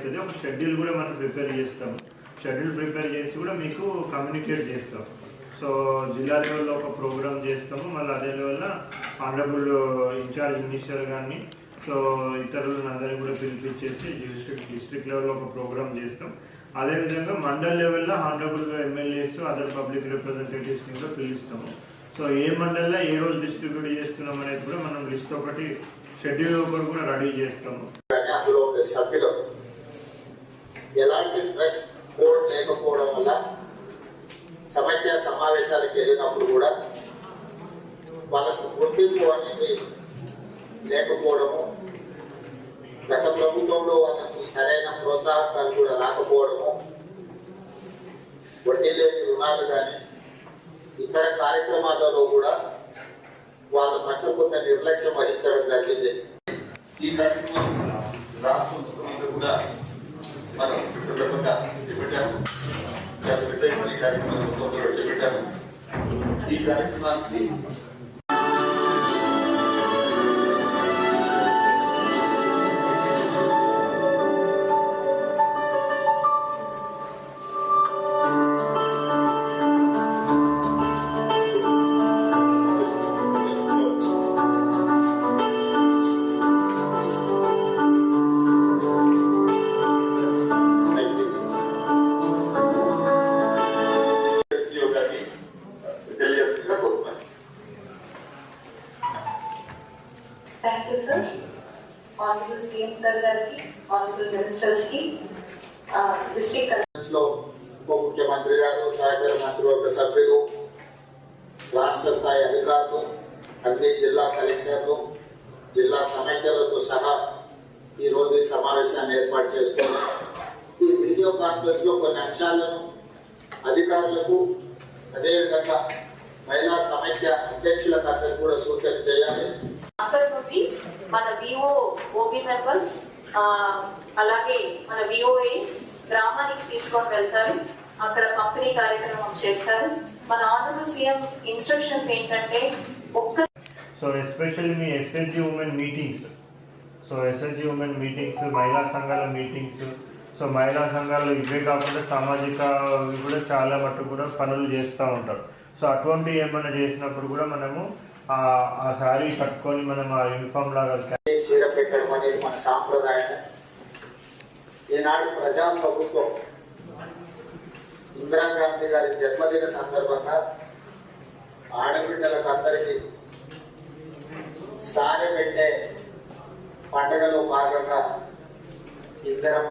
అవుతుంది ఒక షెడ్యూల్ కూడా మనం ప్రిపేర్ చేస్తాం. షెడ్యూల్ ప్రిపేర్ చేసి కూడా మీకు కమ్యూనికేట్ చేస్తాం. సో జిల్లా లెవెల్లో ఒక ప్రోగ్రామ్ చేస్తాము. మళ్ళీ అదే లెవెల్ ఆనరబుల్ ఇన్ఛార్జ్ మినిస్టర్ కానీ సో ఇతరులను అందరినీ కూడా పిలిపించేసి డిస్ట్రిక్ట్ డిస్ట్రిక్ట్ లెవెల్లో ఒక ప్రోగ్రామ్ చేస్తాం. అదేవిధంగా మండల్ లెవెల్లో ఆనరబుల్ ఎమ్మెల్యేస్ అదర్ పబ్లిక్ రిప్రజెంటేటివ్స్ని కూడా పిలుస్తాము. సో ఏ మండల్లో ఏ రోజు డిస్ట్రిబ్యూట్ చేస్తున్నాం అనేది కూడా మనం లిస్ట్ ఒకటి షెడ్యూల్ ఒకటి కూడా రెడీ చేస్తాము. అందులో సభ్యులు ఎలాంటి డ్రెస్ కోడ్ లేకపోవడం వల్ల సమైక్య సమావేశాలకు వెళ్ళినప్పుడు కూడా వాళ్ళకు గుర్తింపు అనేది లేకపోవడము గత ప్రభుత్వంలో వాళ్ళకు సరైన ప్రోత్సాహకాలు కూడా రాకపోవడము వడ్డీ లేని రుణాలు కానీ ఇతర కార్యక్రమాలలో కూడా వాళ్ళ పట్ల కొంత నిర్లక్ష్యం వహించడం జరిగింది ఈ కార్యక్రమం రాష్ట్ర మీద కూడా మనం సందర్భంగా చేపట్టాము ఈ కార్యక్రమానికి తెలియజేస్తున్నా కోరుతున్నాను thank you sir honourable CM sir గారికి ఆనరబుల్ మినిస్టర్స్కి డిస్ట్రిక్ట్లో ఉప ముఖ్యమంత్రి గారు సహచర మంత్రివర్గ సభ్యులు రాష్ట్ర స్థాయి అధికారులు అన్ని జిల్లా కలెక్టర్లు జిల్లా సమైక్యలతో సహా ఈ రోజు ఈ సమావేశాన్ని ఏర్పాటు చేసుకున్నాం ఈ వీడియో కాన్ఫరెన్స్లో కొన్ని అంశాలను అధికారులకు అదేవిధంగా మహిళా సమైక్య అధ్యక్షులకు అందరికీ కూడా సూచన చేయాలి. అక్కడ నుండి మన విఓ ఓబీ మెంబర్స్ అలాగే మన విఓఏ గ్రామానికి తీసుకొని వెళ్తారు. అక్కడ పంపిణీ కార్యక్రమం చేస్తారు. మన ఆనరబుల్ సీఎం ఇన్స్ట్రక్షన్స్ ఏంటంటే ఒక్క సో ఎస్పెషల్లీ మీ SSG women meetings so SSG women meetings మహిళా సంఘాల మీటింగ్స్ సో మహిళా సంఘాలు ఇవే కాకుండా సామాజిక కూడా చాలా మటుకు కూడా పనులు చేస్తూ ఉంటారు. సో అటువంటి ఏమైనా చేసినప్పుడు కూడా మనము ఆ శారీ కట్టుకొని మనం ఆ యూనిఫామ్ లాగా చీర పెట్టడం అనేది మన సాంప్రదాయం. ఈనాడు ప్రజా ప్రభుత్వం ఇందిరాగాంధీ గారి జన్మదిన సందర్భంగా ఆడబిడ్డలకు అందరికీ సారె పెట్టే పండగలో భాగంగా ఇందిరమ్మ